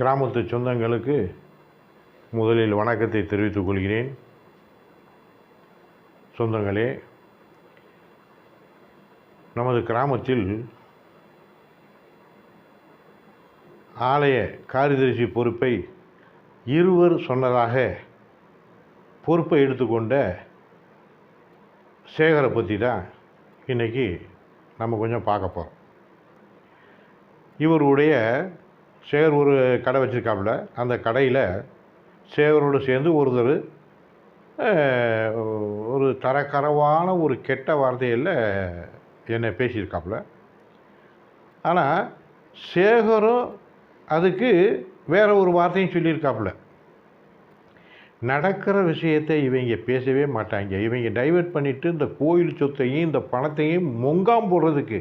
கிராமத்து சொந்தங்களுக்கு முதலில் வணக்கத்தை தெரிவித்துக் கொள்கிறேன். சொந்தங்களே நமது கிராமத்தில் ஆலய காரியதரிசி பொறுப்பை இருவர் சொன்னதாக பொறுப்பை எடுத்துக்கொண்ட சேகரை பற்றி தான் இன்றைக்கி நம்ம கொஞ்சம் பார்க்க போகிறோம் இவருடைய சேகர் ஒரு கடை வச்சுருக்காப்புல. அந்த கடையில் சேகரோடு சேர்ந்து ஒருத்தர் ஒரு தரக்கரவான ஒரு கெட்ட வார்த்தையில் என்னை பேசியிருக்காப்புல. ஆனால் சேகரும் அதுக்கு வேற ஒரு வார்த்தையும் சொல்லியிருக்காப்புல. நடக்கிற விஷயத்தை இவங்க பேசவே மாட்டாங்க. இவங்க டைவர்ட் பண்ணிவிட்டு இந்த கோயில் சொத்தையும் இந்த பணத்தையும் மொங்காம் போடுறதுக்கு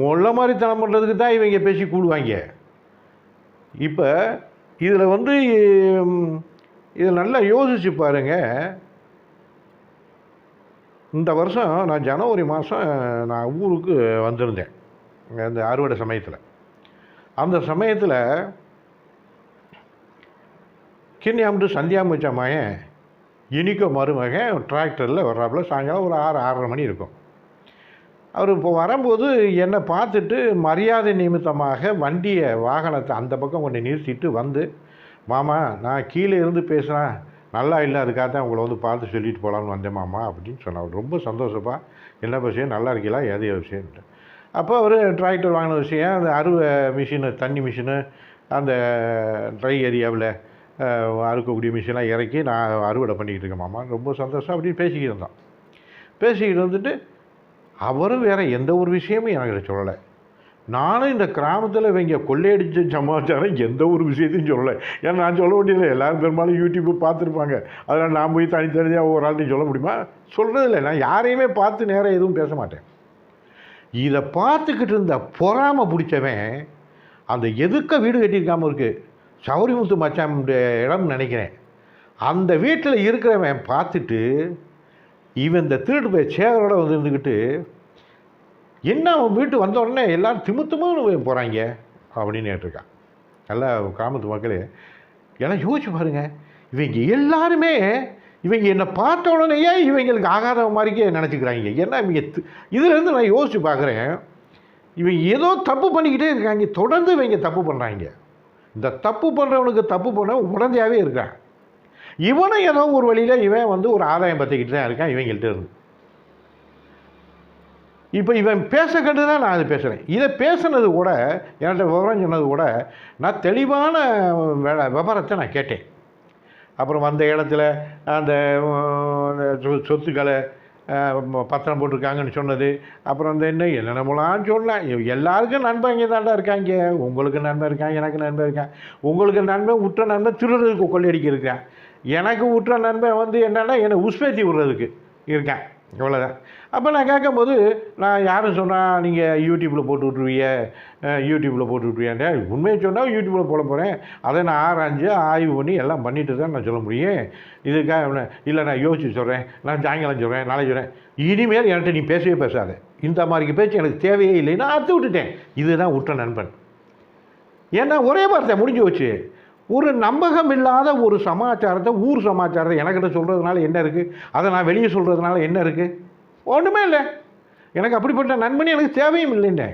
மொள்ள மாதிரி தனம் பண்ணுறதுக்கு தான் இவங்க பேசி கூடுவாங்க. இப்போ இதில் வந்து இதில் நல்லா யோசிச்சு பாருங்க. இந்த வருஷம் நான் ஜனவரி மாதம் நான் ஊருக்கு வந்திருந்தேன். இந்த அறுவடை சமயத்தில். அந்த சமயத்தில் கிண்ணியாம்பட்டு சந்தியாமுச்ச மகன் இனிக்கோ மருமகன் டிராக்டரில் வர்றாப்புல சாயங்காலம் ஒரு ஆறு ஆறரை மணி இருக்கும். அவர் இப்போ வரும்போது என்னை பார்த்துட்டு மரியாதை நிமித்தமாக வண்டியை வாகனத்தை அந்த பக்கம் கொண்டு நிறுத்திட்டு வந்து மாமா நான் கீழே இருந்து பேசுகிறேன் நல்லா இல்லை அதுக்காக தான் உங்களை வந்து பார்த்து சொல்லிட்டு போகலான்னு வந்தேன் மாமா அப்படின்னு சொன்னார். ரொம்ப சந்தோஷப்பா என்ன விஷயம்? நல்லா இருக்கீங்களா எது விஷயம்ட்டு அப்போ அவர் டிராக்டர் வாங்கின விஷயம் அந்த அறுவை மிஷினு தண்ணி மிஷினு அந்த ட்ரை ஏரியாவில் அறுக்கக்கூடிய மிஷினாக இறக்கி நான் அறுவடை பண்ணிக்கிட்டு இருக்கேன் மாமா. ரொம்ப சந்தோஷம் அப்படின்னு பேசிக்கிட்டு இருந்தோம். பேசிக்கிட்டு வந்துட்டு அவரும் வேறு எந்த ஒரு விஷயமும் எனக்கு சொல்லலை. நானும் இந்த கிராமத்தில் இவங்க கொள்ளையடிச்ச சமாச்சாரம் எந்த ஒரு விஷயத்தையும் சொல்லலை. ஏன்னா நான் சொல்ல வேண்டியதில்லை. எல்லாரும் பெரும்பாலும் யூடியூப்பு பார்த்துருப்பாங்க. அதனால் நான் போய் தனித்தனியாக ஒரு ஆள்கிட்ட சொல்ல முடியுமா? சொல்கிறதில்ல நான் யாரையுமே பார்த்து நேராக எதுவும் பேச மாட்டேன். இதை பார்த்துக்கிட்டு இருந்த பொறாமை பிடிச்சவன் அந்த எதுக்க வீடு கட்டியிருக்காமல் இருக்குது சௌரிமுத்து மச்சான் இடம் நினைக்கிறேன். அந்த வீட்டில் இருக்கிறவன் பார்த்துட்டு இவன் இந்த திருட்டு போய் சேகரோட வந்து இருந்துக்கிட்டு என்ன அவன் வீட்டு வந்த உடனே எல்லாரும் திமுத்துமுன்னு போகிறாங்க அப்படின்னு கேட்டிருக்கான். நல்லா கிராமத்து மக்களே எல்லாம் யோசிச்சு பாருங்க. இவங்க எல்லாருமே இவங்க என்னை பார்த்த உடனேயே இவங்களுக்கு ஆகாத மாதிரிக்கே நினச்சிக்கிறாங்க. ஏன்னா இவங்க இதுலேருந்து நான் யோசிச்சு பார்க்குறேன். இவங்க ஏதோ தப்பு பண்ணிக்கிட்டே இருக்காங்க. தொடர்ந்து இவங்க தப்பு பண்ணுறாங்க இந்த தப்பு பண்ணுறவனுக்கு தப்பு பண்ண உடந்தையாகவே இருக்கான். இவனும் ஏதோ ஒரு வழியில் இவன் வந்து ஒரு ஆதாயம் பற்றிக்கிட்டு தான் இருக்கான் இவங்கள்ட்ட இருந்து. இப்போ இவன் பேச கண்டு தான் நான் அது பேசுகிறேன் இதை பேசுனது கூட என்கிட்ட விவரம் சொன்னது கூட நான் தெளிவான வேலை விவரத்தை நான் கேட்டேன். அப்புறம் வந்த இடத்துல அந்த அந்த சொ- சொத்துக்களை பத்திரம் போட்டிருக்காங்கன்னு சொன்னது. அப்புறம் அந்த என்ன என்னென்னமோலாம் சொன்னேன். எல்லாருக்கும் நண்பன் இங்கே தாண்டா இருக்காங்க. உங்களுக்கு நண்பன் இருக்கான் எனக்கு நண்பன் இருக்கான். உங்களுக்கு நண்பன் உற்ற நண்பன் திருடுறதுக்கு கொள்ளையடிக்க எனக்கு உற்ற நண்பன் வந்து என்னென்னா என்னை உஸ்பேத்தி விடுறதுக்கு இருக்கேன். இவ்வளோதான் அப்போ நான் கேட்கும்போது நான் யாரும் சொன்னால் நீங்கள் யூடியூப்பில் போட்டு விட்ருவீங்க யூடியூப்பில் போட்டு விட்ருவியாண்டே உண்மையை சொன்னால் யூடியூப்பில் போட போகிறேன் அதை நான் ஆராய்ஞ்சு ஆய்வு பண்ணி எல்லாம் பண்ணிட்டு தான் நான் சொல்ல முடியும். இதுக்காக என்ன- இல்லை நான் யோசிச்சு சொல்கிறேன் நான் சாயங்காலம் சொல்கிறேன் நாளை சொல்கிறேன் இனிமேல் என்கிட்ட நீ பேசவே பேசாத. இந்த மாதிரி பேச்சு எனக்கு தேவையே இல்லைன்னு அறுத்து விட்டுட்டேன். இதுதான் உற்ற நண்பன். ஏன்னா ஒரே வார்த்தை முடிஞ்சு வச்சு ஒரு நம்பகம் இல்லாத ஒரு சமாச்சாரத்தை ஊர் சமாச்சாரத்தை எனக்கிட்ட சொல்கிறதுனால என்ன இருக்குது அதை நான் வெளியே சொல்கிறதுனால என்ன இருக்குது ஒன்றுமே இல்லை. எனக்கு அப்படிப்பட்ட நண்பனே எனக்கு தேவையும் இல்லைன்னே.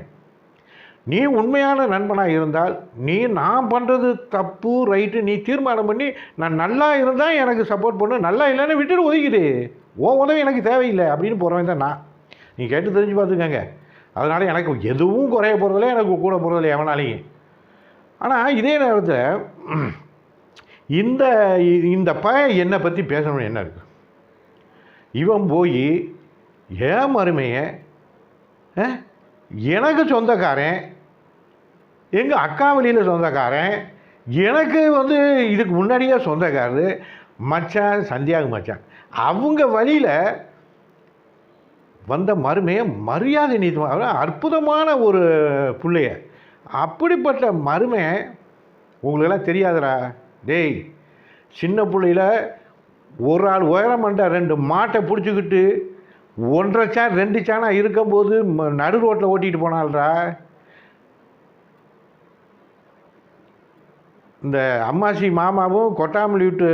நீ உண்மையான நண்பனாக இருந்தால் நீ நான் பண்ணுறது தப்பு ரைட்டு நீ தீர்மானம் பண்ணி நான் நல்லா இருந்தால் எனக்கு சப்போர்ட் பண்ணு நல்லா இல்லைன்னு விட்டுட்டு ஒதுக்கிடு. உன் உதவி எனக்கு தேவையில்லை அப்படின்னு போகிறவன் தான் நான். நீ கேட்டு தெரிஞ்சு பார்த்துக்கங்க. அதனால் எனக்கு எதுவும் குறைய போகிறதில்ல எனக்கு கூட போகிறதில்ல எவனாலையும். ஆனால் இதே நேரத்தில் இந்த இந்த பையன் என்னை பற்றி பேசணும்னு என்ன இருக்குது இவன் போய் ஏன் மருமைய எனக்கு சொந்தக்காரன் எங்கள் அக்கா வழியில் சொந்தக்காரன் எனக்கு வந்து இதுக்கு முன்னாடியே சொந்தக்காரரு மச்சான் சந்தியாகு மச்சான். அவங்க வழியில் வந்த மருமையை மரியாதை நீதி அற்புதமான ஒரு பிள்ளைய அப்படிப்பட்ட மருமை உங்களுக்கெல்லாம் தெரியாதுடா. டேய் சின்ன பிள்ளையில ஒரு ஆள் உயரம் ரெண்டு மாட்டை பிடிச்சிக்கிட்டு ஒன்றரை சான் ரெண்டு சானா இருக்கும்போது ம- நடு ரோட்டில் ஓட்டிகிட்டு போனால்ரா இந்த அம்மாசி மாமாவும் கொட்டாமலி விட்டு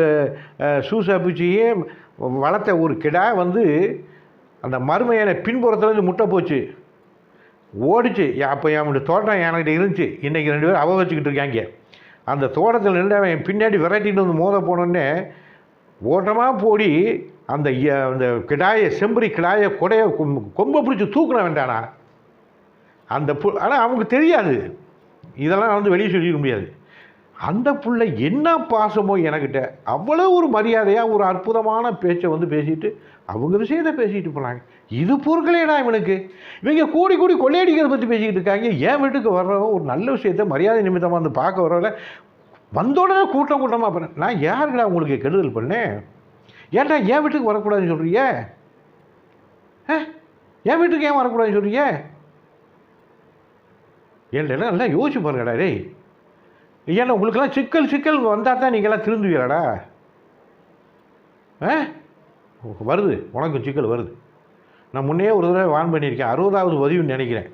சூசா பூச்சியும் வளர்த்த ஒரு கிடா வந்து அந்த மருமையான பின்புறத்துலேருந்து முட்டை போச்சு. ஓடிச்சு. அப்போ என்னோட தோட்டம் என்கிட்ட இருந்துச்சு. இன்றைக்கி ரெண்டு பேரும் அவ வச்சுக்கிட்டு இருக்காங்க. அந்த தோட்டத்தில் நின்று அவன் பின்னாடி விரட்டிட்டு வந்து மோத போனோடனே ஓட்டமாக போடி அந்த அந்த கிடாயை செம்பரி கிடாயை கொடைய கொம்பு கொம்பை பிடிச்சி தூக்கின வேண்டானா? அந்த பு ஆனால் அவங்களுக்கு தெரியாது. இதெல்லாம் வந்து வெளியே சொல்லிக்க முடியாது. அந்த பிள்ளை என்ன பாசமோ எனக்கிட்ட அவ்வளோ ஒரு மரியாதையாக ஒரு அற்புதமான பேச்சை வந்து பேசிட்டு அவங்க விஷயத்தை பேசிட்டு போனாங்க. இது பொருட்களேடா இவனுக்கு. இவங்க கூடி கூடி கொள்ளையடிக்கிறத பற்றி பேசிக்கிட்டு இருக்காங்க. என் வீட்டுக்கு வர்றவன் ஒரு நல்ல விஷயத்த மரியாதை நிமித்தமாக வந்து பார்க்க வரல வந்த உடனே கூட்டம் கூட்டமாக பண்ணேன் நான் யாருக்குடா உங்களுக்கு கெடுதல் பண்ணேன்? ஏன்டா என் வீட்டுக்கு வரக்கூடாதுன்னு சொல்கிறீங்க ஆ? என் வீட்டுக்கு ஏன் வரக்கூடாதுன்னு சொல்கிறீங்க ஏன்டா நல்லா யோசிச்சு பாருங்கடா டேய். ஏன்னா உங்களுக்கெல்லாம் சிக்கல் சிக்கல் வந்தால் தான் நீங்கள்லாம் திருந்துவீங்களாடா? ஆ? வருது. உனக்கும் சிக்கல் வருது. நான் முன்னே ஒரு தடவை வான் பண்ணியிருக்கேன். அறுபதாவது பதிவுன்னு நினைக்கிறேன்.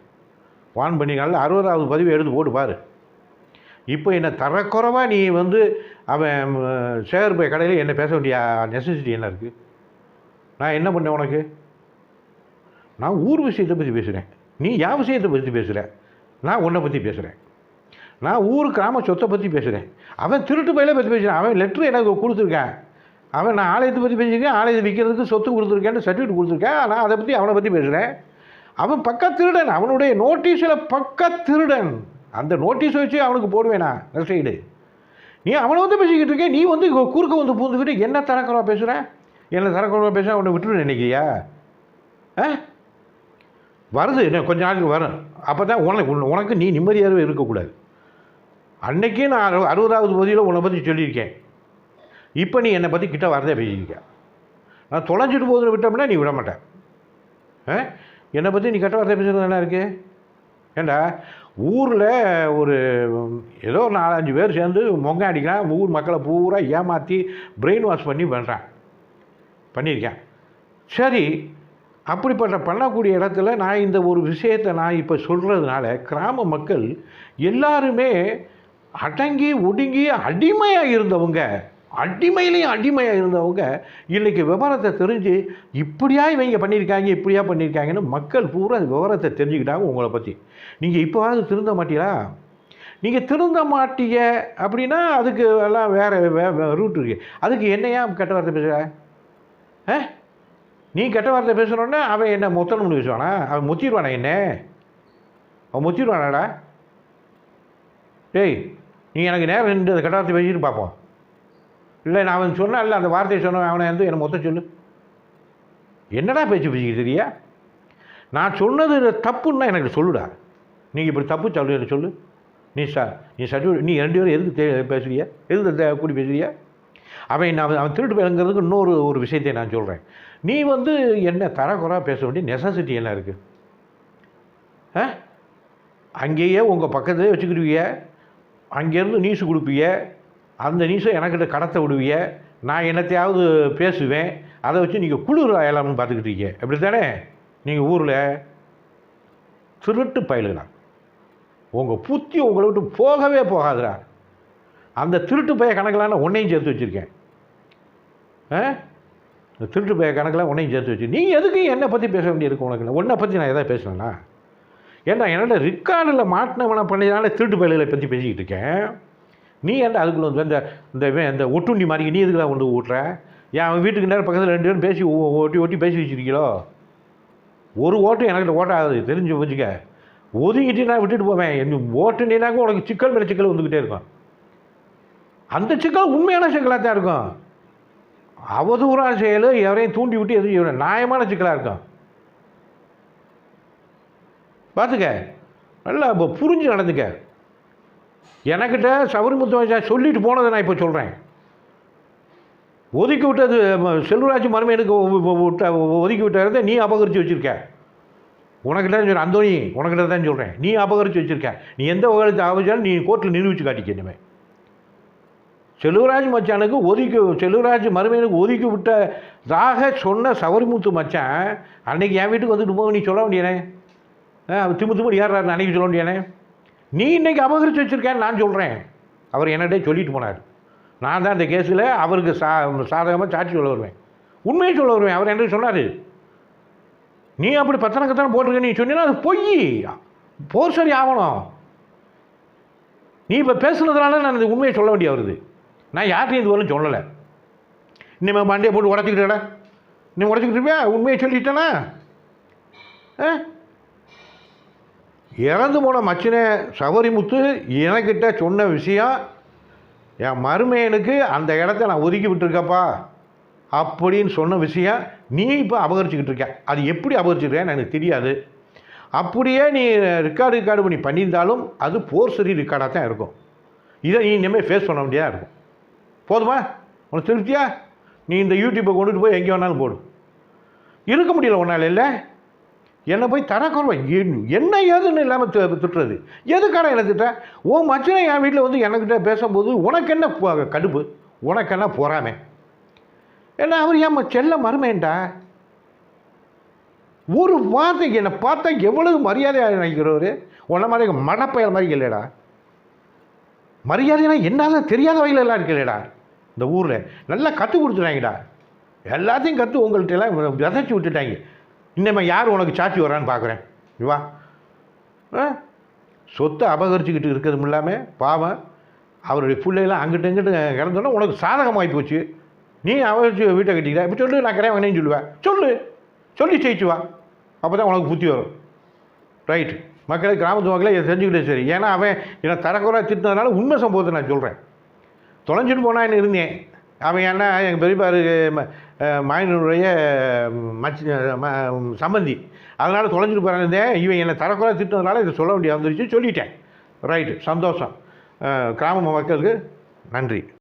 வான் பண்ணினால அறுபதாவது பதிவு எடுத்து போட்டு பாரு. இப்போ என்னை தரக்குறவாக நீ வந்து அவன் சேகர் போய் கடையில் என்ன பேச வேண்டிய நெசசிட்டி என்ன இருக்குது நான் என்ன பண்ணேன் உனக்கு? நான் ஊர் விஷயத்தை பற்றி பேசுகிறேன் நீ என் விஷயத்தை பற்றி பேசுகிற நான் உன்னை பற்றி பேசுகிறேன் நான் ஊர் கிராம சொத்தை பற்றி பேசுகிறேன் அவன் திருட்டு பயில பற்றி பேசுகிறேன் அவன் லெட்ரு எனக்கு கொடுத்துருக்கேன். அவன் நான் ஆலயத்தை பற்றி பேசியிருக்கேன் ஆலயத்தை விற்கிறதுக்கு சொத்து கொடுத்துருக்கேன்னு சர்டிஃபிகேட் கொடுத்துருக்கேன் நான் அதை பற்றி அவனை பற்றி பேசுகிறேன் அவன் பக்க திருடன் அவனுடைய நோட்டீஸில் பக்க திருடன் அந்த நோட்டீஸ் வச்சு அவனுக்கு போடுவேனா சைடு நீ அவனை வந்து பேசிக்கிட்டு இருக்கேன் நீ வந்து கு- குறுக்க வந்து பூந்துக்கிட்டு என்ன தரக்குறவா பேசுகிற என்ன தரக்குறவா பேசுகிற அவனை விட்டுரு நினைக்கிறியா? ஆ? வருது இன்னும் கொஞ்ச நாளுக்கு வரும். அப்போ தான் உனக்கு உனக்கு நீ நிம்மதியாகவே இருக்கக்கூடாது. அன்னைக்கே நான் அறுபதாவது பகுதியில் உன்னை பற்றி சொல்லியிருக்கேன். இப்போ நீ என்னை பற்றி கிட்ட வரதே பேசிக்க நான் தொலைஞ்சிட்டு போதில் விட்டோம்னா நீ விட மாட்டேன் ஆ? என்னை பற்றி நீ கெட்ட வார்த்தை பேசுகிறது நல்லா இருக்கு? ஏண்டா? ஊரில் ஒரு ஏதோ ஒரு நாலஞ்சு பேர் சேர்ந்து மொங்க அடிக்கிறான் ஊர் மக்களை பூரா ஏமாற்றி பிரெயின் வாஷ் பண்ணி பண்ணுறான் பண்ணியிருக்கேன். சரி அப்படிப்பட்ட பண்ணக்கூடிய இடத்துல நான் இந்த ஒரு விஷயத்தை நான் இப்போ சொல்கிறதுனால கிராம மக்கள் எல்லாருமே அடங்கி ஒடுங்கி அடிமையாக இருந்தவங்க அடிமையிலையும் அடிமையாக இருந்தவங்க இன்றைக்கி விவரத்தை தெரிஞ்சு இப்படியா இவங்க பண்ணியிருக்காங்க இப்படியா பண்ணியிருக்காங்கன்னு மக்கள் பூரா அந்த விவரத்தை தெரிஞ்சுக்கிட்டாங்க உங்களை பற்றி நீங்கள் இப்போவாவது திருந்த மாட்டீங்களா? நீங்கள் திருந்த மாட்டீங்க அப்படின்னா அதுக்கு எல்லாம் வேறு வே ரூட் இருக்குது அதுக்கு என்னையா கெட்ட வார்த்தை பேசுகிற ஆ? நீ கெட்ட வார்த்தை பேசுகிறோன்னே அவன் என்ன மொத்தணும்னு பேசுவானா? அவன் முத்திடுவானா என்ன? அவன் முத்திடுவானாடா? டேய் நீ எனக்கு நேரம் நின்று அந்த கெட்ட வார்த்தை பேசிட்டு பார்ப்போம் இல்லை நான் அவன் சொன்னான்ல அந்த வார்த்தையை சொன்னவன் அவனை வந்து என்னை மொத்தம் சொல்லு. என்னடா பேச்சு பேசிக்கிட்டு தெரியா நான் சொன்னது தப்புன்னா எனக்கு சொல்லுடா. நீங்கள் இப்படி தப்பு சொல்லு எனக்கு சொல்லு. நீ சா நீ சர்டிஃபிகேட் நீ ரெண்டு பேரும் எதுக்கு தே பேசுறிய? எதுக்கு தே- கூடி பேசுறியா? அவன் நான் அவன் திருட்டு பேருங்கிறதுக்கு இன்னொரு ஒரு விஷயத்தை நான் சொல்கிறேன் நீ வந்து என்ன தரக்குறா பேச வேண்டிய நெசசிட்டி என்ன இருக்குது ஆ? அங்கேயே உங்கள் பக்கத்துலேயே வச்சுக்கிடுவிய அங்கேருந்து நியூஸ் கொடுப்பிய? அந்த நியூஸை எனக்கிட்ட கடத்த விடுவிய நான் என்னத்தையாவது பேசுவேன் அதை வச்சு நீங்கள் குளிர் ஆயலாம்னு பார்த்துக்கிட்டு இருக்கீங்க. அப்படி தானே நீங்கள் ஊரில் திருட்டு பயலுடா உங்கள் புத்தி உங்களை விட்டு போகவே போகாதுடா. அந்த திருட்டு பய கணக்கில் உன்னையும் சேர்த்து வச்சுருக்கேன். ஆ? இந்த திருட்டு பய கணக்கில் உன்னையும் சேர்த்து வச்சு நீ எதுக்கு என்னை பற்றி பேச வேண்டியிருக்கு உனக்கு? உன்னை பற்றி நான் எதாவது பேசுனேன்னா ஏன்னா என்னோட ரிக்கார்டில் மாட்டினவனை பண்ணதுனால திருட்டு பயல்களை பற்றி பேசிக்கிட்டு இருக்கேன். நீ ஏன்டா அதுக்குள்ள வந்து இந்த இந்த இந்த ஒட்டுண்டி மாதிரி நீ எதுக்குடா கொண்டு ஓட்டுற ஏன் அவன் வீட்டுக்கு நேரம் பக்கத்தில் ரெண்டு பேரும் பேசி ஓட்டி ஓட்டி பேசி வச்சிருக்கீங்களோ? ஒரு ஓட்டு எனக்கு ஓட்டாது தெரிஞ்சு வச்சுக்க ஒதுங்கிட்டு நான் விட்டுட்டு போவேன். என்ன ஓட்டுனீனாக்க உனக்கு சிக்கல் மேலே சிக்கல் வந்துக்கிட்டே இருக்கும். அந்த சிக்கல் உண்மையான சிக்கலாக தான் இருக்கும். அவதூறான செயல் எவரையும் தூண்டி விட்டு எதுவும் செய்யணும் நியாயமான சிக்கலாக இருக்கும். பார்த்துக்க. நல்லா இப்போ புரிஞ்சு நடந்துக்க. எனக்கிட்ட சபரிமுத்து சொல்லிட்டு போனதை நான் இப்போ சொல்கிறேன் ஒதுக்கி விட்டது செல்வராஜ் மருமையனுக்கு ஒ- விட்ட ஒதுக்கி விட்டதை நீ அபகரித்து வச்சுருக்க. உனக்கிட்ட தான் சொல்கிறேன் அந்தோனி உனக்கிட்ட தான் சொல்கிறேன் நீ அபகரித்து வச்சுருக்க. நீ எந்த வகையில் அபகரிச்சாலும் நீ கோர்ட்டில் நிரூபித்து காட்டிக்க இனிமேல் செல்வராஜ் மச்சானுக்கு ஒதுக்கி செல்வராஜ் மருமையனுக்கு ஒதுக்கி விட்டதாக சொன்ன சவரிமுத்து மச்சான் அன்னைக்கு என் வீட்டுக்கு வந்துட்டு போக நீ சொல்ல வேண்டியனே? ஆ மணி ஏறாரு அன்னைக்கு சொல்ல வேண்டியனே? நீ இன்னைக்கு அபகரித்து வச்சுருக்கேன்னு நான் சொல்கிறேன் அவர் என்னடே சொல்லிட்டு போனார். நான் தான் இந்த கேஸில் அவருக்கு சா சாதகமாக சாட்சி சொல்ல வருவேன். உண்மையை சொல்ல வருவேன். அவர் என்ன சொன்னார். நீ அப்படி பத்தனக்கத்தான போட்டிருக்க நீ சொன்னீங்கன்னா அது பொய். போர் சரி ஆகணும். நீ இப்போ பேசுனதுனால நான் இந்த உண்மையை சொல்ல வேண்டிய வருது. நான் யார்கிட்டையும் இது வரலும் சொல்லலை. இனிமேல் மண்டையை போட்டு உடச்சிக்கிட்டேடா. நீ உடச்சிக்கிட்டு இருப்பியா? உண்மையை சொல்லிட்டேனா? ஆ? இறந்து போன மச்சினே சவரிமுத்து எனக்கிட்ட சொன்ன விஷயம் என் மருமையனுக்கு அந்த இடத்த நான் ஒதுக்கி விட்டுருக்கப்பா அப்படின்னு சொன்ன விஷயம் நீ இப்போ அபகரிச்சுக்கிட்டு இருக்க. அது எப்படி அபகரிச்சிருக்கேன்னு எனக்கு தெரியாது. அப்படியே நீ ரெக்கார்டு ரெக்கார்டு பண்ணி பண்ணியிருந்தாலும் அது போர்சரி ரெக்கார்டாக தான் இருக்கும். இதை நீ இனிமேல் ஃபேஸ் பண்ண வேண்டியதாக இருக்கும். போதுமா? உனக்கு திருப்தியா? நீ இந்த யூடியூப்பை கொண்டுட்டு போய் எங்கே வேணாலும் போடும் இருக்க முடியல உன்னால் இல்லை? என்னை போய் தரக்குறவா என்ன ஏதுன்னு இல்லாமல் திட்டுறது. எதுக்கான என்ன திட்ட ஓ மச்சனை என் வீட்டில் வந்து என்கிட்ட பேசும்போது உனக்கு என்ன கடுப்பு? உனக்கு என்ன பொறாமை? என்ன அவர் ஏன் செல்ல மருமேண்டா ஒரு வார்த்தைக்கு என்னை பார்த்தா எவ்வளவு மரியாதையாக நினைக்கிறவர்? உன்ன மாதிரி மடப்பயல் மாதிரி இல்லைடா மரியாதைனா என்னால் தெரியாத வகையில் எல்லாம் இருக்கலடா இந்த ஊரில். நல்லா கற்றுக் கொடுத்துட்டாங்கடா. எல்லாத்தையும் கற்று உங்கள்கிட்ட எல்லாம் விதைச்சி விட்டுட்டாங்க. இன்னமே யார் உனக்கு சாட்சி வரான்னு பார்க்குறேன். வா. ஆ? சொத்தை அபகரிச்சுக்கிட்டு இருக்கிறதும் இல்லாமல் பாவம். அவருடைய பிள்ளைகளாம் அங்கிட்டு இங்கிட்டு கிடந்தோன்னா உனக்கு சாதகமாகி போச்சு. நீ அபகரிச்சு வீட்டை கட்டிக்கிற. இப்போ சொல்லு நான் கிடையாது வேணேன்னு சொல்லுவேன். சொல்லு. சொல்லி ஜெயிச்சு வா. அப்போ தான் உனக்கு புத்தி வரும். ரைட் மக்களை கிராமத்து மக்களே இதை தெரிஞ்சுக்கிட்டே சரி. ஏன்னா அவன் என்னை தரக்குறை திட்டினதுனால உண்மை சம்பவத்தை நான் சொல்கிறேன் தொலைஞ்சிட்டு போனான்னு இருந்தேன்? அவன் என்ன எங்கள் பெரியப்பாரு மாயனுடைய மச்சி ம- சம்பந்தி. அதனால் தொலைஞ்சிட்டு போகிறான் இவன் என்னை தரக்குறை திட்டதுனால இதை சொல்ல வேண்டிய வந்துருச்சு சொல்லிட்டேன். ரைட்டு சந்தோஷம். கிராம மக்களுக்கு நன்றி.